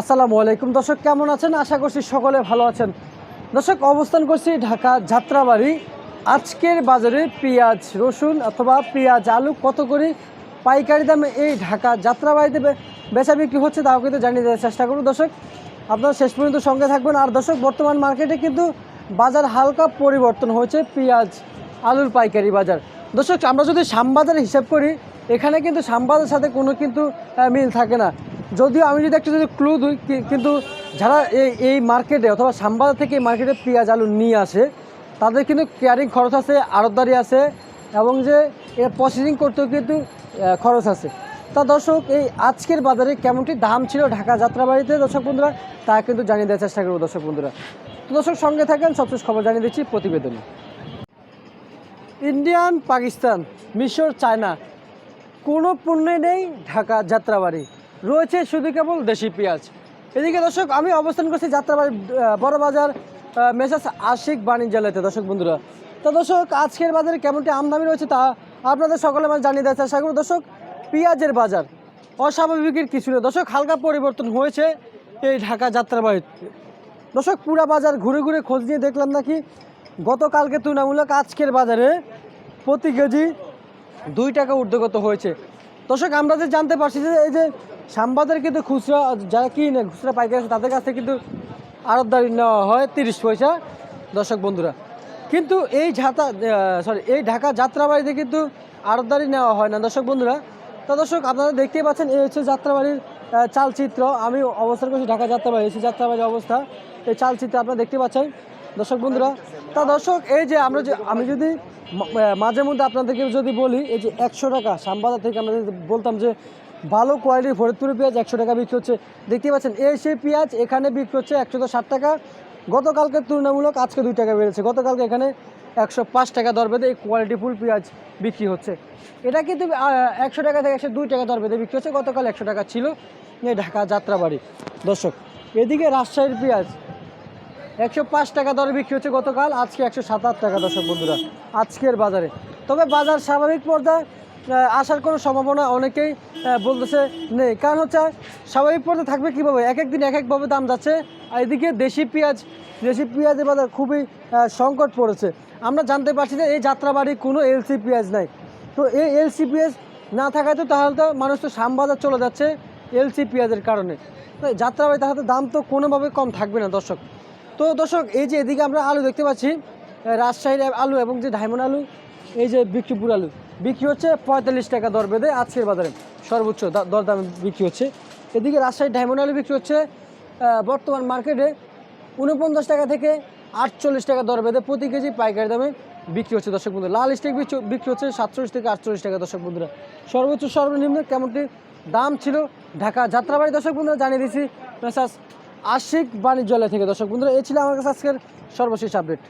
আসসালামু আলাইকুম। দর্শক, কেমন আছেন? আশা করছি সকলে ভালো আছেন। দর্শক, অবস্থান করছি ঢাকা যাত্রাবাড়ি। আজকের বাজারে পেঁয়াজ, রসুন অথবা পেঁয়াজ, আলু কত করে পাইকারি দামে এই ঢাকা যাত্রাবাড়িতে বেচা বিক্রি হচ্ছে তাও কিন্তু জানিয়ে দেওয়ার চেষ্টা করুন দর্শক, আপনারা শেষ পর্যন্ত সঙ্গে থাকবেন। আর দর্শক, বর্তমান মার্কেটে কিন্তু বাজার হালকা পরিবর্তন হয়েছে পেঁয়াজ, আলুর পাইকারি বাজার। দর্শক, আমরা যদি শ্যামবাজারে হিসাব করি, এখানে কিন্তু শ্যামবাজারের সাথে কোনো কিন্তু মিল থাকে না। যদিও আমি যদি একটা যদি ক্লু দিই কিন্তু যারা এই এই মার্কেটে অথবা শ্যামবাজার থেকে মার্কেটে পেঁয়াজ, আলু নিয়ে আসে, তাদের কিন্তু কেয়ারিং খরচ আছে, আড়তদারি আছে, এবং যে এর প্রসেসিং করতেও কিন্তু খরচ আছে। তা দর্শক, এই আজকের বাজারে কেমনটি দাম ছিল ঢাকা যাত্রাবাড়িতে? দর্শক বন্ধুরা, তা কিন্তু জানিয়ে দেওয়ার চেষ্টা করব দর্শক বন্ধুরা। তো দর্শক, সঙ্গে থাকেন, সবশেষ খবর জানিয়ে দিচ্ছি প্রতিবেদনে। ইন্ডিয়ান, পাকিস্তান, মিশর, চায়না, কোনো পণ্যে নেই ঢাকা যাত্রাবাড়ি। রয়েছে শুধু কেবল দেশি পেঁয়াজ। এদিকে দর্শক, আমি অবস্থান করছি যাত্রাবাড়ি বড় বাজার মেসাস আশিক বাণিজ্যালয়তে। দর্শক বন্ধুরা, তো দর্শক, আজকের বাজারে কেমনটি আমদানি রয়েছে তা আপনাদের সকলে মাঝে জানিয়ে দেওয়ার চেষ্টা করব। দর্শক, পেঁয়াজের বাজার অস্বাভাবিকের কিছু নেই। দর্শক, হালকা পরিবর্তন হয়েছে এই ঢাকা যাত্রাবাড়িতে। দর্শক, পুরা বাজার ঘুরে ঘুরে খোঁজ নিয়ে দেখলাম নাকি গতকালকে তুলনামূলক আজকের বাজারে প্রতি কেজি দুই টাকা ঊর্ধ্বগত হয়েছে। দর্শক, আমরা যে জানতে পারছি যে এই যে সাম্বাদের কিন্তু খুচরা, যারা কিনে খুচরা পাইকারি আছে, তাদের কাছে কিন্তু আড়তদারি নেওয়া হয় তিরিশ পয়সা, দর্শক বন্ধুরা। কিন্তু এই ঝাতা সরি এই ঢাকা যাত্রাবাড়িতে কিন্তু আড়তদারি নেওয়া হয় না, দর্শক বন্ধুরা। তো দর্শক, আপনারা দেখতেই পাচ্ছেন, এই হচ্ছে যাত্রাবাড়ির চালচিত্র। আমি অবস্থান করছি ঢাকা যাত্রাবাড়ি এসে যাত্রাবাড়ির অবস্থা। এই চালচিত্র আপনারা দেখতে পাচ্ছেন, দর্শক বন্ধুরা। তা দর্শক, এই যে আমরা যে, আমি যদি মাঝে মধ্যে আপনাদেরকে যদি বলি, এই যে একশো টাকা শ্যামবাজার থেকে আমরা যদি বলতাম যে ভালো কোয়ালিটির ফরিদপুরের পেঁয়াজ একশো টাকা বিক্রি হচ্ছে। দেখতে পাচ্ছেন, এই সেই পেঁয়াজ এখানে বিক্রি হচ্ছে একশো ষাট টাকা। গতকালকে তুলনামূলক আজকে দুই টাকা বেড়েছে। গতকালকে এখানে একশো পাঁচ টাকা দর বেঁধে এই কোয়ালিটি ফুল পেঁয়াজ বিক্রি হচ্ছে। এটা কিন্তু একশো টাকা থেকে একশো দুই টাকা দর বেঁধে বিক্রি হচ্ছে। গতকাল একশো টাকা ছিল ঢাকা যাত্রাবাড়ি। দর্শক, এদিকে রাজশাহীর পেঁয়াজ একশো পাঁচ টাকা দরে বিক্রি হচ্ছে গতকাল, আজকে একশো সাতাশ টাকা দর্শক বন্ধুরা, আজকের বাজারে। তবে বাজার স্বাভাবিক পর্যায়ে আসার কোনো সম্ভাবনা অনেকেই বলতেছে নেই। কারণ হচ্ছে স্বাভাবিক পর্যায়ে থাকবে কীভাবে? এক এক দিন এক একভাবে দাম যাচ্ছে। আর এদিকে দেশি পেঁয়াজ, দেশি পেঁয়াজের বাজার খুবই সংকট পড়েছে। আমরা জানতে পারছি যে এই যাত্রাবাড়ি কোনো এলসি পেঁয়াজ নাই। তো এই এলসি পেঁয়াজ না থাকায় তো তাহলে তো মানুষ তো শ্যামবাজার চলে যাচ্ছে এলসি পেঁয়াজের কারণে। তো যাত্রাবাড়ি তাহলে দাম তো কোনোভাবে কম থাকবে না, দর্শক। তো দর্শক, এই যে এদিকে আমরা আলু দেখতে পাচ্ছি রাজশাহীর আলু এবং যে ডায়মন্ড আলু এই যে বিক্রিপুর আলু, বিক্রি হচ্ছে পঁয়তাল্লিশ টাকা দর বেঁধে আজকের বাজারে। সর্বোচ্চ দরদামে বিক্রি হচ্ছে। এদিকে রাজশাহীর ডায়মন্ড আলু বিক্রি হচ্ছে বর্তমান মার্কেটে উনপঞ্চাশ টাকা থেকে আটচল্লিশ টাকা দর বেঁধে প্রতি কেজি পাইকারি দামে বিক্রি হচ্ছে। দর্শক বন্ধুরা, লাল স্টেক বিক্রি হচ্ছে সাতচল্লিশ থেকে আটচল্লিশ টাকা। দর্শক বন্ধুরা, সর্বোচ্চ সর্বনিম্ন কেমনটি দাম ছিল? ঢাকা যাত্রাবাড়ি দর্শক বন্ধুরা, জানিয়ে দিয়েছি আশিক বাণিজ্যালয় থেকে। দর্শক বন্ধুরা এই ছিল আমার কাছে আজকের সর্বশেষ আপডেট।